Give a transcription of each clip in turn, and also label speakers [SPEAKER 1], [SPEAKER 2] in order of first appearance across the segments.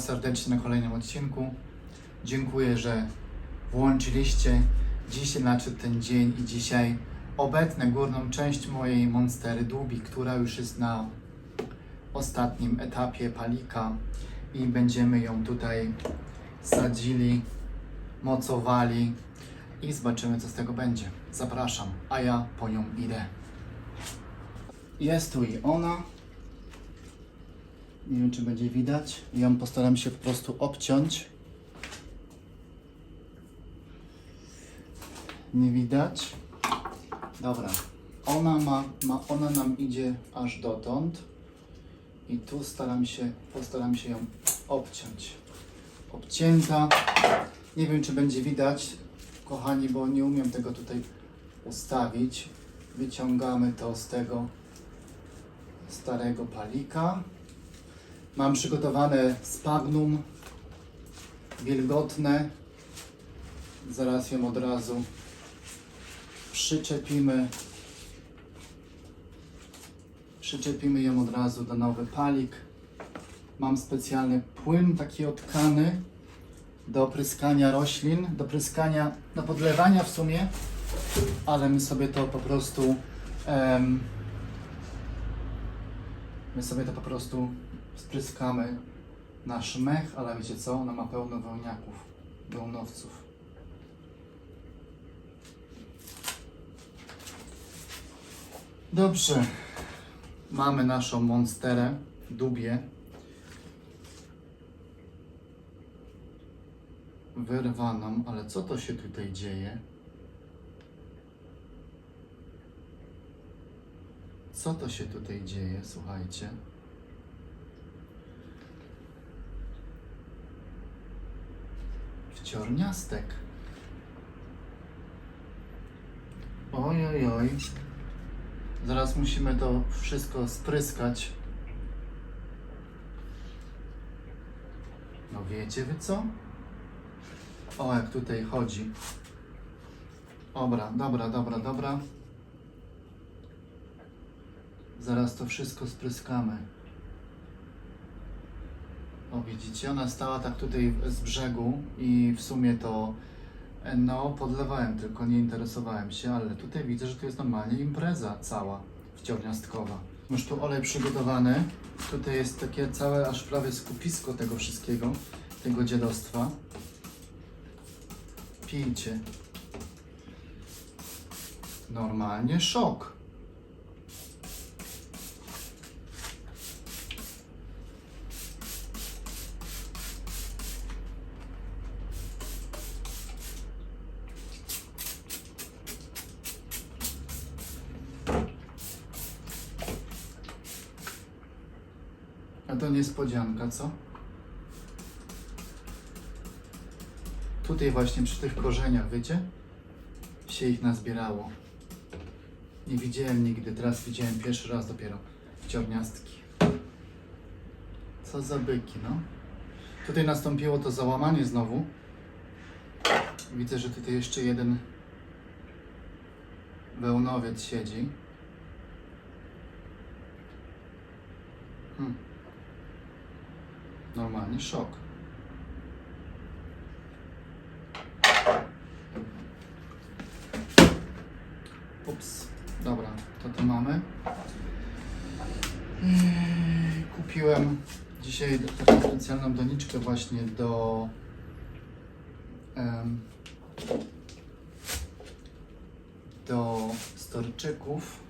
[SPEAKER 1] Was serdecznie na kolejnym odcinku. Dziękuję, że włączyliście. Dzisiaj nadszedł ten dzień i dzisiaj obetnę górną część mojej Monstery Dubi, która już jest na ostatnim etapie palika i będziemy ją tutaj sadzili, mocowali i zobaczymy co z tego będzie. Zapraszam, a ja po nią idę. Jest tu i ona. Nie wiem, czy będzie widać. Ją postaram się po prostu obciąć. Nie widać. Dobra. Ona ma, ma, ona nam idzie aż dotąd. I tu staram się, postaram się ją obciąć. Obcięta. Nie wiem, czy będzie widać, kochani, bo nie umiem tego tutaj ustawić. Wyciągamy to z tego starego palika. Mam przygotowane spagnum wilgotne. Zaraz ją od razu przyczepimy. Przyczepimy ją od razu do nowy palik. Mam specjalny płyn taki otkany do pryskania roślin, do pryskania, do podlewania w sumie, ale my sobie to po prostu em, My sobie to po prostu spryskamy nasz mech, ale wiecie co? Ona ma pełno wełniaków, wełnowców. Dobrze. Mamy naszą monsterę, dubię. Wyrwaną, ale co to się tutaj dzieje? Co to się tutaj dzieje, słuchajcie? Wciorniastek. Oj, oj, oj. Zaraz musimy to wszystko spryskać. No wiecie wy co? O, jak tutaj chodzi. Dobra, dobra, dobra, dobra. Zaraz to wszystko spryskamy. Widzicie, ona stała tak tutaj z brzegu i w sumie to e, no podlewałem, tylko nie interesowałem się, ale tutaj widzę, że tu jest normalnie impreza cała wciorniastkowa. Już tu olej przygotowany. Tutaj jest takie całe aż prawie skupisko tego wszystkiego, tego dziadostwa. Pijcie. Normalnie szok. To niespodzianka, co? Tutaj właśnie przy tych korzeniach, wiecie? Się ich nazbierało. Nie widziałem nigdy, teraz widziałem pierwszy raz dopiero wciorniastki. Co za byki, no. Tutaj nastąpiło to załamanie znowu. Widzę, że tutaj jeszcze jeden wełnowiec siedzi. Hmm. Normalnie szok. Ups, dobra, to to mamy. Eee, Kupiłem dzisiaj taką specjalną doniczkę właśnie do do storczyków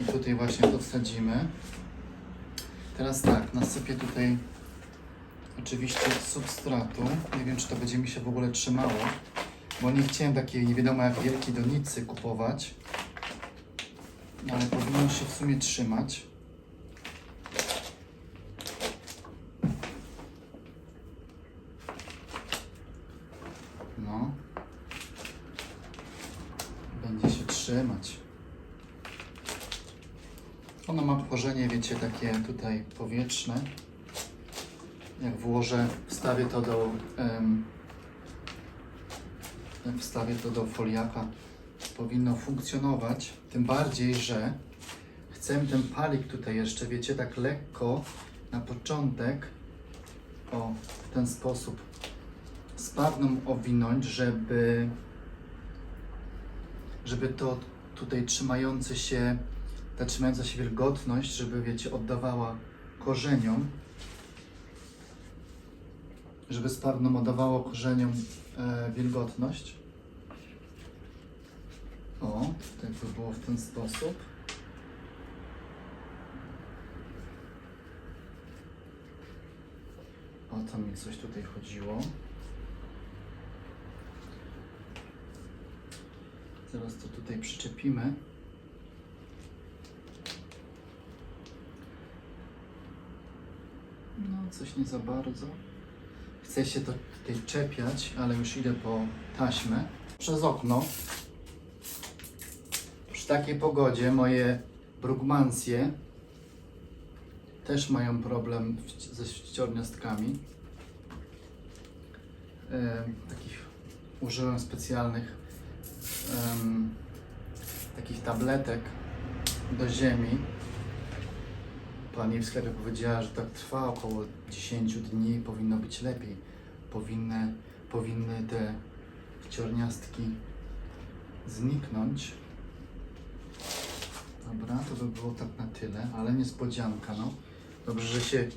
[SPEAKER 1] i tutaj właśnie podsadzimy. Teraz tak, nasypię tutaj oczywiście substratu. Nie wiem, czy to będzie mi się w ogóle trzymało, bo nie chciałem takiej nie wiadomo jak wielkiej donicy kupować. Ale powinno się w sumie trzymać. No. Będzie się trzymać. Ono ma tworzenie, wiecie, takie tutaj powietrzne. Jak włożę, wstawię to do em, wstawię to do foliaka, powinno funkcjonować. Tym bardziej, że chcę ten palik tutaj jeszcze, wiecie, tak lekko na początek o w ten sposób spadną owinąć, żeby żeby to tutaj trzymające się, ta trzymająca się wilgotność, żeby wiecie, oddawała korzeniom, żeby sparną oddawało korzeniom e, wilgotność. O, tak by było w ten sposób. O to mi coś tutaj chodziło. Zaraz to tutaj przyczepimy. Coś nie za bardzo. Chcę się to tutaj czepiać, ale już idę po taśmę. Przez okno. Przy takiej pogodzie moje brugmansje też mają problem ze ściorniostkami. E, takich użyłem specjalnych em, takich tabletek do ziemi. Pani w sklepie powiedziała, że tak trwa około 10 dni powinno być lepiej. Powinny, powinny te wciorniastki zniknąć. Dobra, to by było tak na tyle, ale niespodzianka, no. Dobrze, że się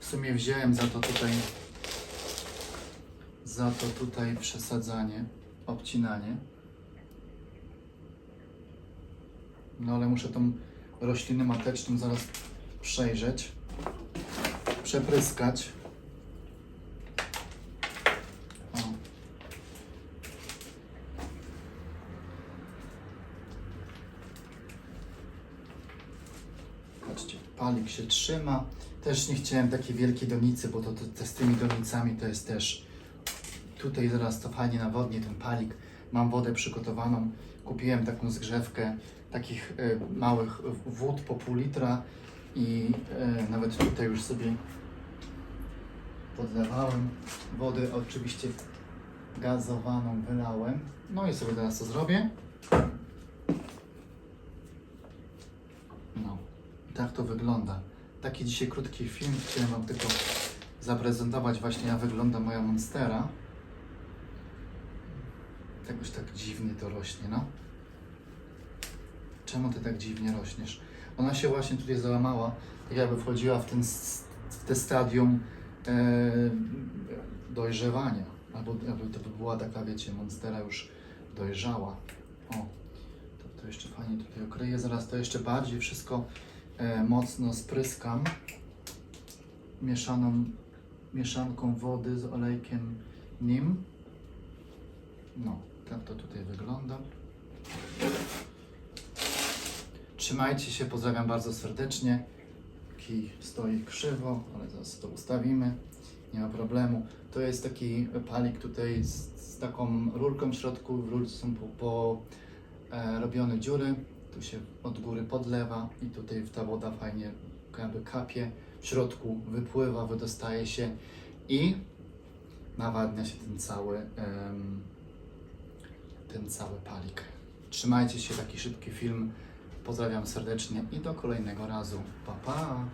[SPEAKER 1] w sumie wziąłem za to tutaj za to tutaj przesadzanie, obcinanie. No ale muszę tą roślinę mateczną zaraz przejrzeć, przepryskać. Patrzcie, palik się trzyma. Też nie chciałem takiej wielkiej donicy, bo to, to, to z tymi donicami to jest też tutaj zaraz to fajnie nawodnię ten palik. Mam wodę przygotowaną. Kupiłem taką zgrzewkę takich e, małych wód po pół litra i e, nawet tutaj już sobie podlewałem. Wodę oczywiście gazowaną wylałem. No i sobie teraz to zrobię. No, tak to wygląda. Taki dzisiaj krótki film. Chciałem Wam tylko zaprezentować właśnie jak wygląda moja monstera. Jakoś tak dziwnie to rośnie, no. Czemu ty tak dziwnie rośniesz? Ona się właśnie tutaj załamała, tak jakby wchodziła w, ten, w te stadium e, dojrzewania. Albo jakby to by była taka, wiecie, monstera już dojrzała. O, to, to jeszcze fajnie tutaj okryję. Zaraz to jeszcze bardziej wszystko e, mocno spryskam mieszaną, mieszanką wody z olejkiem nim. No, tak to tutaj wygląda. Trzymajcie się, pozdrawiam bardzo serdecznie. Kij stoi krzywo, ale zaraz to ustawimy. Nie ma problemu. To jest taki palik tutaj z, z taką rurką w środku. W rurce są po, po e, robione dziury. Tu się od góry podlewa i tutaj ta woda fajnie jakby kapie. W środku wypływa, wydostaje się i nawadnia się ten cały, ten cały palik. Trzymajcie się, taki szybki film. Pozdrawiam serdecznie i do kolejnego razu. Pa, pa!